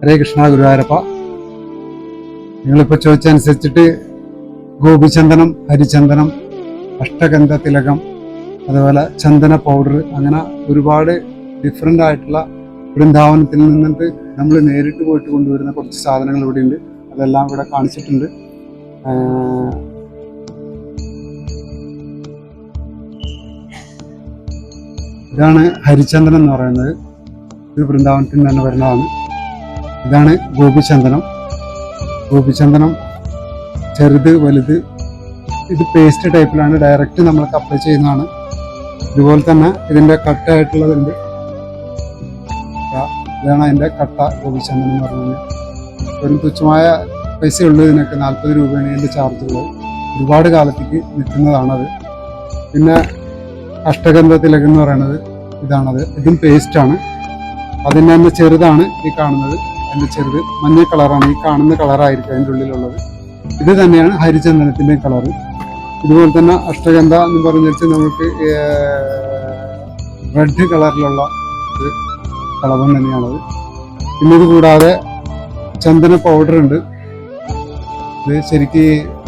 ഹരേ കൃഷ്ണ ഗുരുവായൂരപ്പ. നിങ്ങളിപ്പോൾ ചോദിച്ചനുസരിച്ചിട്ട് ഗോപിചന്ദനം ഹരിചന്ദനം അഷ്ടഗന്ധ തിലകം അതുപോലെ ചന്ദന പൗഡർ അങ്ങനെ ഒരുപാട് ഡിഫറെന്റ് ആയിട്ടുള്ള വൃന്ദാവനത്തിൽ നിന്നിട്ട് നമ്മൾ നേരിട്ട് പോയിട്ട് കൊണ്ടുവരുന്ന കുറച്ച് സാധനങ്ങൾ ഇവിടെ ഉണ്ട് അതെല്ലാം ഇവിടെ കാണിച്ചിട്ടുണ്ട്. ഇതാണ് ഹരിചന്ദനം എന്ന് പറയുന്നത്. ഇത് വൃന്ദാവനത്തിൽ നിന്ന് തന്നെ വരുന്നതാണ്. ഇതാണ് ഗോപിചന്ദനം. ഗോപിചന്ദനം ചെറുത് വലുത്. ഇത് പേസ്റ്റ് ടൈപ്പിലാണ് ഡയറക്റ്റ് നമ്മൾക്ക് അപ്ലൈ ചെയ്യുന്നതാണ്. ഇതുപോലെ തന്നെ ഇതിന്റെ കട്ടായിട്ടുള്ളതുണ്ട് ഇതാണ് അതിന്റെ കട്ട ഗോപിചന്ദനം എന്ന് പറഞ്ഞു ഒരു തുച്ഛമായ പൈസ ഉള്ളൂ ഇതിനൊക്കെ. നാൽപ്പത് രൂപയാണ് ഇതിന്റെ ചാർജ് ഉള്ളത് ഒരുപാട് കാലത്തേക്ക് നിൽക്കുന്നതാണത്. പിന്നെ അഷ്ടഗന്ധ തിലകം എന്ന് പറയുന്നത് ഇതാണത്. ഇതും പേസ്റ്റാണ് അതിന്റെ തന്നെ ചെറുതാണ് ഈ കാണുന്നത്. അതിന്റെ ചെറുത് മഞ്ഞ കളറാണ്. ഈ കാണുന്ന കളറായിരിക്കും അതിന്റെ ഉള്ളിലുള്ളത്. ഇത് തന്നെയാണ് ഹരിചന്ദനത്തിന്റെ കളറ്. ഇതുപോലെ തന്നെ അഷ്ടഗന്ധ എന്ന് പറഞ്ഞു വെച്ചാൽ നമുക്ക് റെഡ് കളറിലുള്ള ഒരു കളറും തന്നെയാണത്. പിന്നെ ഇത് കൂടാതെ ചന്ദന പൗഡർ ഉണ്ട്. ഇത് ശരിക്ക്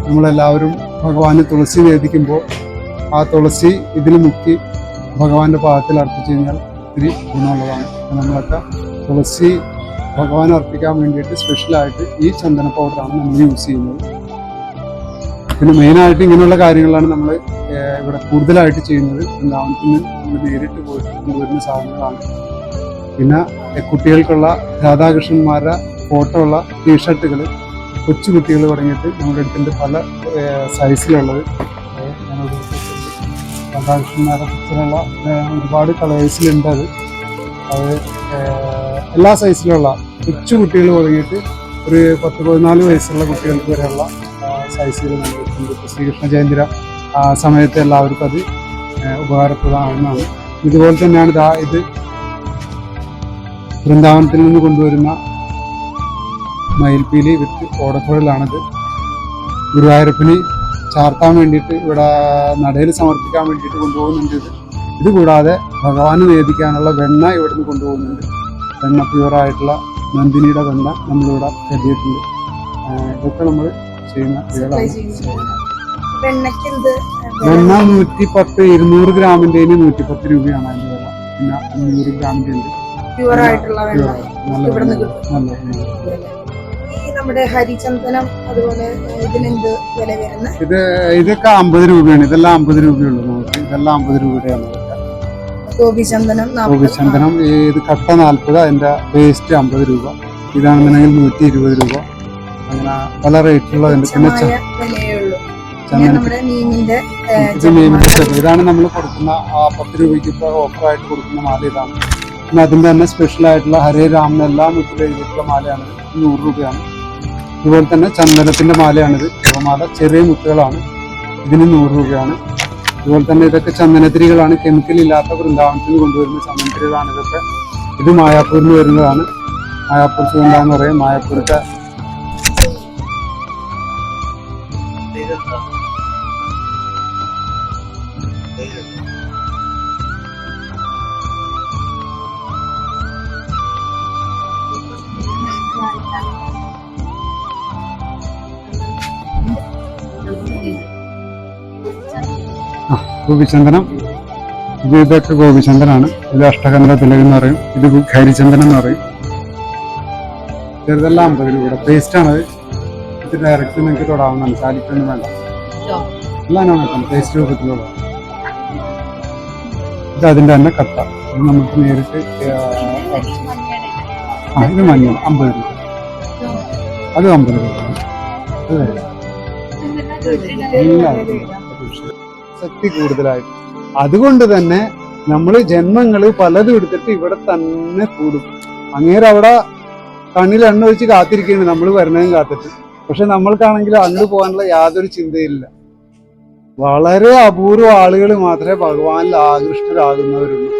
നമ്മളെല്ലാവരും ഭഗവാന് തുളസി വേദിക്കുമ്പോൾ ആ തുളസി ഇതിൽ മുക്കി ഭഗവാന്റെ പാദത്തിൽ അർപ്പിച്ചു കഴിഞ്ഞാൽ ഒത്തിരി ഗുണമുള്ളതാണ്. നമ്മളൊക്കെ തുളസി ഭഗവാൻ അർപ്പിക്കാൻ വേണ്ടിയിട്ട് സ്പെഷ്യലായിട്ട് ഈ ചന്ദന പൗഡറാണ് നമ്മൾ യൂസ് ചെയ്യുന്നത്. പിന്നെ മെയിനായിട്ട് ഇങ്ങനെയുള്ള കാര്യങ്ങളാണ് നമ്മൾ ഇവിടെ കൂടുതലായിട്ട് ചെയ്യുന്നത്. വൃന്ദാവനത്തിന് നമ്മൾ നേരിട്ട് പോയിട്ട് കൊണ്ടുവരുന്ന സാധനങ്ങളാണ്. പിന്നെ കുട്ടികൾക്കുള്ള രാധാകൃഷ്ണന്മാരുടെ ഫോട്ടോ ഉള്ള ടീഷർട്ടുകൾ കൊച്ചു കുട്ടികൾ തുടങ്ങിയിട്ട് നമ്മുടെ അടുത്തുണ്ട് പല സൈസിലുള്ളത്. രാധാകൃഷ്ണന്മാരുടെ പിക്ചറുള്ള ഒരുപാട് കളേഴ്സിലുണ്ട് അത്. അത് എല്ലാ സൈസിലുള്ള കൊച്ചു കുട്ടികൾ തുടങ്ങിയിട്ട് ഒരു പത്ത് പതിനാല് വയസ്സുള്ള കുട്ടികൾക്ക് വരെയുള്ള സൈസുകൾ നൽകിയിട്ടുണ്ട്. ശ്രീകൃഷ്ണ ജയന്തിര സമയത്ത് എല്ലാവർക്കും അത് ഉപകാരപ്രദമാണെന്നാണ്. ഇതുപോലെ തന്നെയാണ് ഇതാ ഇത് വൃന്ദാവനത്തിൽ നിന്ന് കൊണ്ടുവരുന്ന മയിൽപ്പീലി വിത്ത് ഓടക്കുഴലാണിത്. ഗുരുവായൂരപ്പന് ചാർത്താൻ വേണ്ടിയിട്ട് ഇവിടെ നടയിൽ സമർപ്പിക്കാൻ വേണ്ടിയിട്ട് കൊണ്ടുപോകുന്നുണ്ട് ഇത്. ഇത് കൂടാതെ ഭഗവാന് നേദിക്കാനുള്ള വെണ്ണ ഇവിടുന്ന് കൊണ്ടുപോകുന്നുണ്ട്. വെണ്ണ പ്യൂറായിട്ടുള്ള നന്ദിനിയുടെ വെണ്ണ നമ്മളിവിടെ കരുതിയിട്ടുണ്ട്. ഇതൊക്കെ നമ്മൾ ചെയ്യുന്ന വെണ്ണ നൂറ്റി പത്ത് ഇരുന്നൂറ് ഗ്രാമിന്റെ നൂറ്റി പത്ത് രൂപയാണ് അതിന്റെ വില. പിന്നെ അഞ്ഞൂറ് ഗ്രാമിന്റെ ഉണ്ട് നമ്മുടെ ഹരിചന്ദനം അതുപോലെ ഇതിനെന്ത് വില വരുന്നത്? ഇത് ഇതൊക്കെ അമ്പത് രൂപയാണ്. ഇതെല്ലാം അമ്പത് രൂപയുള്ളൂ നമുക്ക്. ഇതെല്ലാം അമ്പത് രൂപയുടെയാണ്. ഗോപിചന്ദനം. ഗോപിചന്ദനം ഇത് കട്ട നാൽപ്പത് അതിന്റെ പേസ്റ്റ് അമ്പത് രൂപ. ഇതാണെന്നുണ്ടെങ്കിൽ നൂറ്റി ഇരുപത് രൂപ. അങ്ങനെ പല റേറ്റിലുള്ള പിന്നെ മീനിന്റെ ഇതാണ് നമ്മൾ കൊടുക്കുന്ന പത്ത് രൂപയ്ക്ക് ഓഫറായിട്ട് കൊടുക്കുന്ന മാല ഇതാണ്. പിന്നെ അതിന്റെ തന്നെ സ്പെഷ്യൽ ആയിട്ടുള്ള ഹരേ രാമൻ എല്ലാം മുത്തിൽ എഴുതിയിട്ടുള്ള മാലയാണ്. നൂറ് രൂപയാണ്. അതുപോലെ തന്നെ ചന്ദനത്തിന്റെ മാലയാണിത്. ശിവമാല ചെറിയ മുത്തുകളാണ്. ഇതിന് നൂറ് രൂപയാണ്. അതുപോലെ തന്നെ ഇതൊക്കെ ചന്ദനത്തിരികളാണ്. കെമിക്കൽ ഇല്ലാത്ത വൃന്ദാവനത്തിൽ കൊണ്ടുവരുന്ന ചന്ദനത്തിരികളാണ് ഇതൊക്കെ. ഇത് മായാപ്പൂരിൽ വരുന്നതാണ്. മായാപ്പൂർ എന്ന് പറയും. മായാപ്പൂരത്തെ ഗോപിചന്ദനം. ഇത് ഇതൊക്കെ ഗോപിചന്ദനാണ്. ഇത് അഷ്ടകന്ധ തിലക് എന്ന് പറയും. ഇത് ഹരിചന്ദനം എന്ന് പറയും. ചെറുതെല്ലാം രൂപയുടെ പേസ്റ്റ് ആണ് ഇത് ഡയറക്റ്റ് നിങ്ങൾക്ക് തൊടാവുന്നതാണ് ചാലിക്കൊന്നും വേണ്ട. എല്ലാം പേസ്റ്റ് രൂപത്തിലുള്ള. ഇത് അതിന്റെ തന്നെ കത്ത ഇത് നമുക്ക് നേരിട്ട് ആ, ഇത് മഞ്ഞൾ അമ്പത് രൂപ. അത് അമ്പത് രൂപ. ഇല്ല. ശക്തി കൂടുതലായിട്ട്. അതുകൊണ്ട് തന്നെ നമ്മൾ ജന്മങ്ങൾ പലതും എടുത്തിട്ട് ഇവിടെ തന്നെ കൂടും. അങ്ങേരം അവിടെ കണ്ണിൽ എണ്ണ ഒഴിച്ച് കാത്തിരിക്കുകയാണ് നമ്മൾ വരണതും കാത്തിട്ട്. പക്ഷെ നമ്മൾക്കാണെങ്കിൽ അങ്ങോട്ട് പോകാനുള്ള യാതൊരു ചിന്തയില്ല. വളരെ അപൂർവ ആളുകൾ മാത്രമേ ഭഗവാനിൽ ആകൃഷ്ടരാകുന്നവരുള്ളൂ.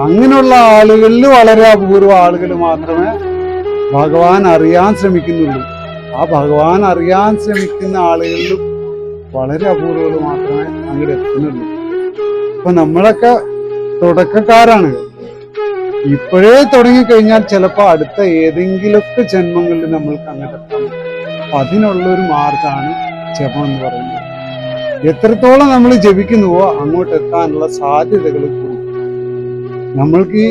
അങ്ങനെയുള്ള ആളുകളിൽ വളരെ അപൂർവ ആളുകൾ മാത്രമേ ഭഗവാൻ അറിയാൻ ശ്രമിക്കുന്നുള്ളൂ. ആ ഭഗവാൻ അറിയാൻ ശ്രമിക്കുന്ന ആളുകളിൽ വളരെ അപൂർവകൾ മാത്രമേ അങ്ങോട്ട് എത്തുന്നുള്ളൂ. അപ്പൊ നമ്മളൊക്കെ തുടക്കക്കാരാണ്. ഇപ്പോഴേ തുടങ്ങിക്കഴിഞ്ഞാൽ ചിലപ്പോൾ അടുത്ത ഏതെങ്കിലുമൊക്കെ ജന്മങ്ങളിൽ നമ്മൾക്ക് അങ്ങോട്ട് എത്താം അപ്പൊ അതിനുള്ള ഒരു മാർഗമാണ് ജപം എന്ന് പറയുന്നത്. എത്രത്തോളം നമ്മൾ ജപിക്കുന്നുവോ അങ്ങോട്ട് എത്താനുള്ള സാധ്യതകൾ കൂടും. നമ്മൾക്ക് ഈ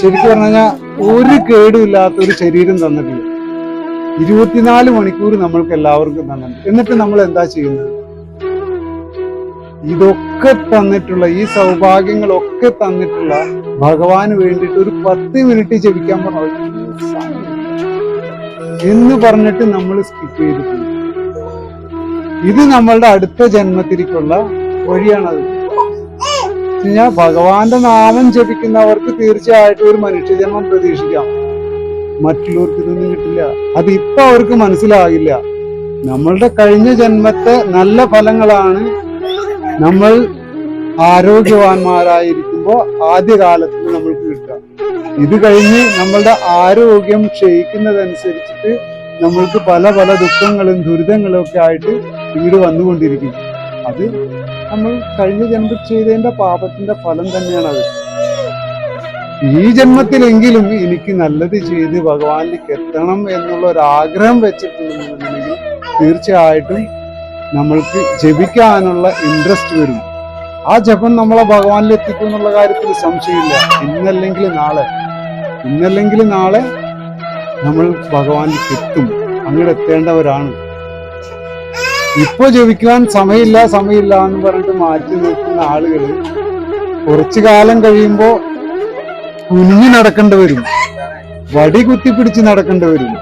ശരിക്കും പറഞ്ഞു ഒരു കേടുമില്ലാത്ത ഒരു ശരീരം തന്നിട്ടില്ല. ഇരുപത്തിനാല് മണിക്കൂർ നമ്മൾക്ക് എല്ലാവർക്കും തന്നിട്ടുണ്ട്. എന്നിട്ട് നമ്മൾ എന്താ ചെയ്യുന്നത്? ഇതൊക്കെ തന്നിട്ടുള്ള ഈ സൗഭാഗ്യങ്ങളൊക്കെ തന്നിട്ടുള്ള ഭഗവാന് വേണ്ടിയിട്ട് ഒരു പത്ത് മിനിറ്റ് ജപിക്കാൻ പറഞ്ഞു എന്ന് പറഞ്ഞിട്ട് നമ്മൾ സ്കിപ്പ് ചെയ്തു. ഇത് നമ്മളുടെ അടുത്ത ജന്മത്തിലേക്കുള്ള വഴിയാണത്. ഞാൻ ഭഗവാന്റെ നാമം ജപിക്കുന്നവർക്ക് തീർച്ചയായിട്ടും ഒരു മനുഷ്യജന്മം പ്രതീക്ഷിക്കാം. മറ്റുള്ളവർക്ക് ഇതൊന്നും കിട്ടില്ല. അത് ഇപ്പൊ അവർക്ക് മനസ്സിലാകില്ല. നമ്മളുടെ കഴിഞ്ഞ ജന്മത്തെ നല്ല ഫലങ്ങളാണ് നമ്മൾ ആരോഗ്യവാന്മാരായിരിക്കുമ്പോൾ ആദ്യകാലത്തിൽ നമ്മൾക്ക് കിട്ടുക. ഇത് കഴിഞ്ഞ് നമ്മളുടെ ആരോഗ്യം ക്ഷയിക്കുന്നതനുസരിച്ചിട്ട് നമ്മൾക്ക് പല പല ദുഃഖങ്ങളും ദുരിതങ്ങളും ഒക്കെ ആയിട്ട് വീട് വന്നുകൊണ്ടിരിക്കും അത് നമ്മൾ കഴിഞ്ഞ ജന്മത്തിൽ ചെയ്തതിന്റെ പാപത്തിന്റെ ഫലം തന്നെയാണ് അത്. ഈ ജന്മത്തിലെങ്കിലും എനിക്ക് നല്ലത് ചെയ്ത് ഭഗവാനിലേക്ക് എത്തണം എന്നുള്ള ഒരു ആഗ്രഹം വെച്ചിട്ടുണ്ടെന്നുണ്ടെങ്കിൽ തീർച്ചയായിട്ടും നമ്മൾക്ക് ജപിക്കാനുള്ള ഇൻട്രസ്റ്റ് വരും. ആ ജപം നമ്മളെ ഭഗവാനിൽ എത്തിക്കും എന്നുള്ള കാര്യത്തിൽ സംശയമില്ല. ഇന്നല്ലെങ്കിൽ നാളെ. ഇന്നല്ലെങ്കിൽ നാളെ നമ്മൾ ഭഗവാനിൽ എത്തും. അങ്ങോട്ട് എത്തേണ്ടവരാണ്. ഇപ്പൊ ജപിക്കാൻ സമയമില്ല സമയമില്ല എന്ന് പറഞ്ഞിട്ട് മാറ്റി നിൽക്കുന്ന ആളുകൾ കുറച്ചു കാലം കഴിയുമ്പോ കുനിഞ്ഞു നടക്കേണ്ടി വരും. വടി കുത്തിപ്പിടിച്ച് നടക്കേണ്ടി വരും.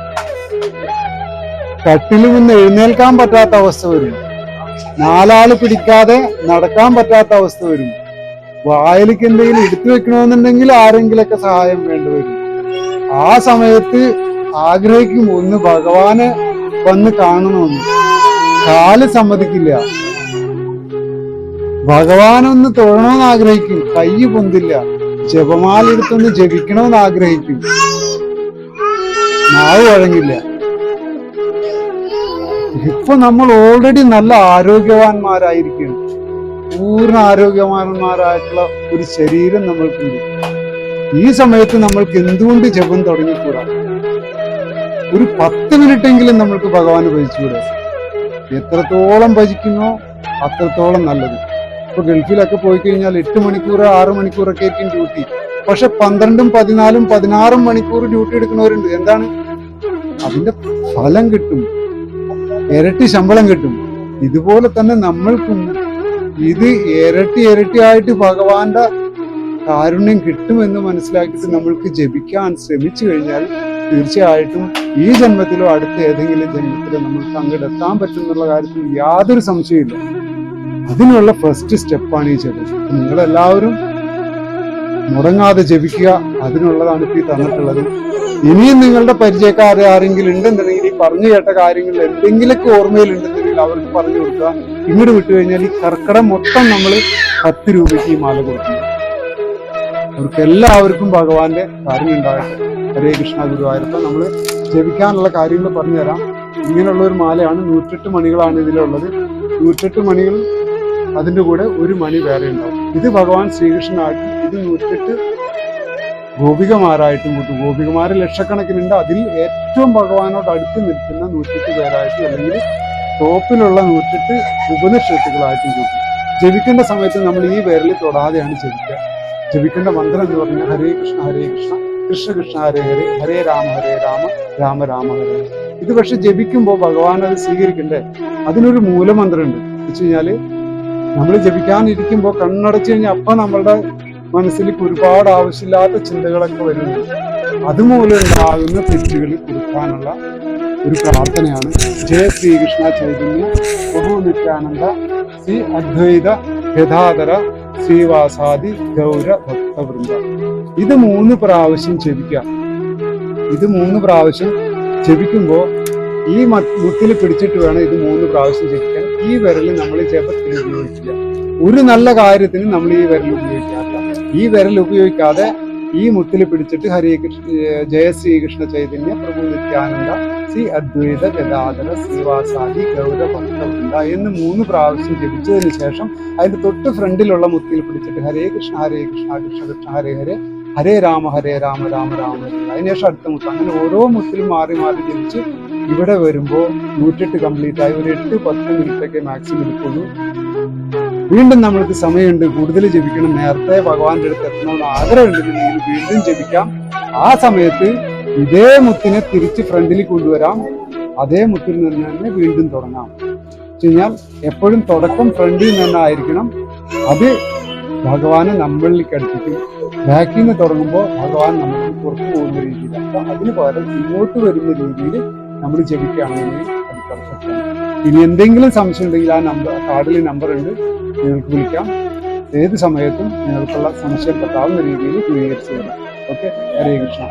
കട്ടിലിൽ നിന്ന് എഴുന്നേൽക്കാൻ പറ്റാത്ത അവസ്ഥ വരും. നാലാൾ പിടിക്കാതെ നടക്കാൻ പറ്റാത്ത അവസ്ഥ വരും. വായലിക്ക് എന്തെങ്കിലും എടുത്തു വെക്കണമെന്നുണ്ടെങ്കിൽ ആരെങ്കിലൊക്കെ സഹായം വേണ്ടി വരും. ആ സമയത്ത് ആഗ്രഹിക്കും ഒന്ന് ഭഗവാനെ വന്ന് കാണണമെന്ന്. കാൽ സമ്മതിക്കില്ല. ഭഗവാനൊന്ന് തൊഴണമെന്ന് ആഗ്രഹിക്കും. കൈ പൊന്തില്ല. ജപമാല എടുത്തൊന്ന് ജപിക്കണമെന്ന് ആഗ്രഹിക്കും. നാവ് വഴങ്ങില്ല. ഇപ്പൊ നമ്മൾ ഓൾറെഡി നല്ല ആരോഗ്യവാന്മാരായിരിക്കും പൂർണ ആരോഗ്യവാന്മാരായിട്ടുള്ള ഒരു ശരീരം നമ്മൾക്കുണ്ട്. ഈ സമയത്ത് നമ്മൾക്ക് എന്തുകൊണ്ട് ജപം തുടങ്ങിക്കൂടാ? ഒരു പത്ത് മിനിറ്റെങ്കിലും നമ്മൾക്ക് ഭഗവാന് ഭജിച്ചുകൂടാ. എത്രത്തോളം ഭജിക്കുന്നോ അത്രത്തോളം നല്ലത്. ഇപ്പൊ ഗൾഫിലൊക്കെ പോയി കഴിഞ്ഞാൽ എട്ട് മണിക്കൂർ ആറ് മണിക്കൂറൊക്കെ ആയിരിക്കും ഡ്യൂട്ടി. പക്ഷെ പന്ത്രണ്ടും പതിനാലും പതിനാറും മണിക്കൂർ ഡ്യൂട്ടി എടുക്കുന്നവരുണ്ട്. എന്താണ്? അതിന്റെ ഫലം കിട്ടും. ഇരട്ടി ശമ്പളം കിട്ടും. ഇതുപോലെ തന്നെ നമ്മൾക്കും ഇത് ഇരട്ടി ഇരട്ടിയായിട്ട് ഭഗവാന്റെ കാരുണ്യം കിട്ടുമെന്ന് മനസ്സിലാക്കിയിട്ട് നമ്മൾക്ക് ജപിക്കാൻ ശ്രമിച്ചു കഴിഞ്ഞാൽ തീർച്ചയായിട്ടും ഈ ജന്മത്തിലോ അടുത്ത ഏതെങ്കിലും ജന്മത്തിലോ നമ്മൾക്ക് അങ്ങോട്ടെത്താൻ പറ്റും എന്നുള്ള കാര്യത്തിൽ യാതൊരു സംശയമില്ല അതിനുള്ള ഫസ്റ്റ് സ്റ്റെപ്പാണ് ഈ ജപം. നിങ്ങളെല്ലാവരും മുടങ്ങാതെ ജപിക്കുക അതിനുള്ളതാണ് ഇപ്പൊ ഈ തന്നിട്ടുള്ളത്. ഇനിയും നിങ്ങളുടെ പരിചയക്കാരെ ആരെങ്കിലും ഉണ്ടെന്നുണ്ടെങ്കിൽ ഈ പറഞ്ഞു കേട്ട കാര്യങ്ങൾ എന്തെങ്കിലുമൊക്കെ ഓർമ്മയിലുണ്ടെന്നുണ്ടെങ്കിൽ അവർക്ക് പറഞ്ഞു കൊടുക്കുക. ഇങ്ങോട്ട് വിട്ടു കഴിഞ്ഞാൽ ഈ കർക്കിടം മൊത്തം നമ്മൾ പത്ത് രൂപയ്ക്ക് ഈ മാല കൊടുക്കുന്നു അവർക്ക് എല്ലാവർക്കും ഭഗവാന്റെ കാര്യം ഉണ്ടാകട്ടെ. ഹരേ കൃഷ്ണ ഗുരുവായൂരപ്പം നമ്മൾ ജപിക്കാനുള്ള കാര്യങ്ങൾ പറഞ്ഞുതരാം. ഇങ്ങനെയുള്ള ഒരു മാലയാണ് നൂറ്റെട്ട് മണികളാണ് ഇതിലുള്ളത്. നൂറ്റെട്ട് മണികൾ അതിന്റെ കൂടെ ഒരു മണി വേറെ ഉണ്ടാവും. ഇത് ഭഗവാൻ ശ്രീകൃഷ്ണനായിട്ടും ഇത് നൂറ്റെട്ട് ഗോപികമാരായിട്ടും കൂട്ടും. ഗോപികമാര് ലക്ഷക്കണക്കിനുണ്ട്. അതിൽ ഏറ്റവും ഭഗവാനോട് അടുത്ത് നിൽക്കുന്ന നൂറ്റെട്ട് പേരായിട്ടും അല്ലെങ്കിൽ ടോപ്പിലുള്ള നൂറ്റെട്ട് ഉപനിഷത്തുകളായിട്ടും കൂട്ടും. ജപിക്കേണ്ട സമയത്ത് നമ്മൾ ഈ പേരിൽ തൊടാതെയാണ് ജപിക്കുക. ജപിക്കേണ്ട മന്ത്രം എന്ന് പറഞ്ഞാൽ ഹരേ കൃഷ്ണ ഹരേ കൃഷ്ണ കൃഷ്ണ കൃഷ്ണ ഹരേ ഹരേ ഹരേ രാമ ഹരേ രാമ രാമ രാമ ഹരേ ഇത് പക്ഷെ ജപിക്കുമ്പോൾ ഭഗവാൻ അത് സ്വീകരിക്കണ്ടേ? അതിനൊരു മൂലമന്ത്രമുണ്ട്. വെച്ച് കഴിഞ്ഞാൽ നമ്മൾ ജപിക്കാനിരിക്കുമ്പോൾ കണ്ണടച്ചു കഴിഞ്ഞാൽ അപ്പൊ നമ്മളുടെ മനസ്സിലേക്ക് ഒരുപാട് ആവശ്യമില്ലാത്ത ചിന്തകളൊക്കെ വരുന്നു. അതുമൂലം ഉണ്ടാകുന്ന തെറ്റുകൾ കൊടുക്കാനുള്ള ഒരു പ്രാർത്ഥനയാണ് ജയ ശ്രീകൃഷ്ണ ചൈതന്യ പ്രഭു നിത്യാനന്ദ ശ്രീ അദ്വൈത ഗതാധര ശ്രീവാസാദി ഗൗര ഭക്തവൃന്ദ. ഇത് മൂന്ന് പ്രാവശ്യം ജപിക്കാം ഇത് മൂന്ന് പ്രാവശ്യം ജപിക്കുമ്പോൾ ഈ മുത്തിൽ പിടിച്ചിട്ട് വേണം ഇത് മൂന്ന് പ്രാവശ്യം ജപിക്കാൻ. ഈ വിരൽ നമ്മൾ ജപത്തിൽ ഉപയോഗിക്കില്ല ഒരു നല്ല കാര്യത്തിന് നമ്മൾ ഈ വിരൽ ഉപയോഗിക്കാത്ത ഈ വിരൽ ഉപയോഗിക്കാതെ ഈ മുത്തിൽ പിടിച്ചിട്ട് ഹരേ ജയ ശ്രീകൃഷ്ണ ചൈതന്യ പ്രഭു നിത്യാനന്ദ ശ്രീ അദ്വൈത ഗതാഗത ശ്രീവാസാദി ഗൗര ഭക്തവൃന്ദ എന്ന് മൂന്ന് പ്രാവശ്യം ജപിച്ചതിന് ശേഷം അതിന്റെ തൊട്ട് ഫ്രണ്ടിലുള്ള മുത്തിൽ പിടിച്ചിട്ട് ഹരേ കൃഷ്ണ ഹരേ കൃഷ്ണ കൃഷ്ണ കൃഷ്ണ ഹരേ ഹരേ ഹരേ രാമ ഹരേ രാമ രാമ രാമ അതിനുശേഷം അടുത്ത മുത്ത് അങ്ങനെ ഓരോ മുത്തിലും മാറി മാറി ജപിച്ച് ഇവിടെ വരുമ്പോൾ നൂറ്റെട്ട് കംപ്ലീറ്റ് ആയി. ഒരു എട്ട് പത്ത് മിനിറ്റ് ഒക്കെ മാക്സിമം എടുക്കുള്ളൂ. വീണ്ടും നമ്മൾക്ക് സമയമുണ്ട്. കൂടുതൽ ജപിക്കണം. നേരത്തെ ഭഗവാന്റെ അടുത്ത് എത്തണമെന്ന് ആഗ്രഹമുണ്ടെന്നുണ്ടെങ്കിൽ വീണ്ടും ജപിക്കാം. ആ സമയത്ത് ഇതേ മുത്തിനെ തിരിച്ച് ഫ്രണ്ടിൽ കൊണ്ടുവരാം. അതേ മുത്തിൽ നിന്ന് തന്നെ വീണ്ടും തുടങ്ങാം. കഴിഞ്ഞാൽ എപ്പോഴും തുടക്കം ഫ്രണ്ടിൽ നിന്ന് ആയിരിക്കണം. അത് ഭഗവാനെ നമ്മളിലേക്ക് അടുപ്പിക്കും. ബാക്കിൽ നിന്ന് തുടങ്ങുമ്പോൾ ഭഗവാൻ നമുക്ക് പുറത്തു പോകുന്ന രീതിയിൽ. അപ്പൊ അതിന് പകരം ഇങ്ങോട്ട് വരുന്ന രീതിയിൽ നമ്മൾ ജപിക്കുകയാണെങ്കിൽ അത് പെർഫെക്റ്റ് ഇനി എന്തെങ്കിലും സംശയം ഉണ്ടെങ്കിൽ ആ നമ്പർ കാർഡിൽ നമ്പർ ഉണ്ട്. നിങ്ങൾക്ക് വിളിക്കാം. ഏത് സമയത്തും നിങ്ങൾക്കുള്ള സംശയം പെട്ടാവുന്ന രീതിയിൽ ക്ലിയർ ചെയ്യാം ഓക്കെ ഹരേ കൃഷ്ണ.